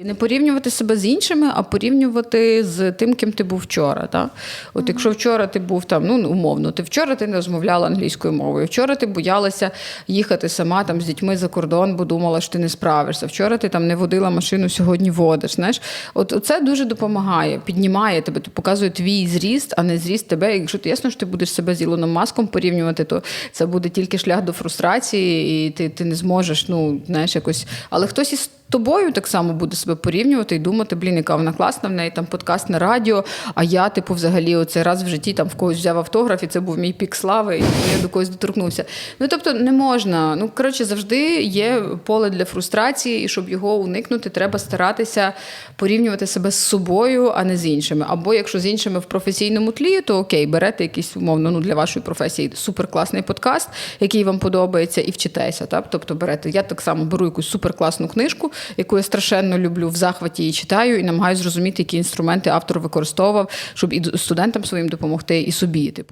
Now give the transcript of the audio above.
І не порівнювати себе з іншими, а порівнювати з тим, ким ти був вчора. Та? От якщо вчора ти був там, ну умовно, ти вчора ти не розмовляла англійською мовою, вчора ти боялася їхати сама там з дітьми за кордон, бо думала, що ти не справишся. Вчора ти там не водила машину, сьогодні водиш. Знаєш, от це дуже допомагає, піднімає тебе, то показує твій зріст, а не зріст тебе. Якщо ти ясно, що ти будеш себе з Ілоном Маском порівнювати, то це буде тільки шлях до фрустрації, і ти, ти не зможеш, ну знаєш, якось. Але хтось із тобою так само буде себе порівнювати і думати, блін, яка вона класна, в неї там подкаст на радіо. А я, типу, взагалі, оцей раз в житті там в когось взяв автограф, і це був мій пік слави, і я до когось доторкнувся. Ну тобто не можна. Ну коротше, завжди є поле для фрустрації, і щоб його уникнути, треба старатися порівнювати себе з собою, а не з іншими. Або якщо з іншими в професійному тлі, то окей, берете якийсь умовно ну для вашої професії суперкласний подкаст, який вам подобається, і вчитеся. Так? Тобто берете. Я так само беру якусь суперкласну книжку, яку я страшенно люблю в захваті і читаю, і намагаюся зрозуміти, які інструменти автор використовував, щоб і студентам своїм допомогти, і собі. Типу.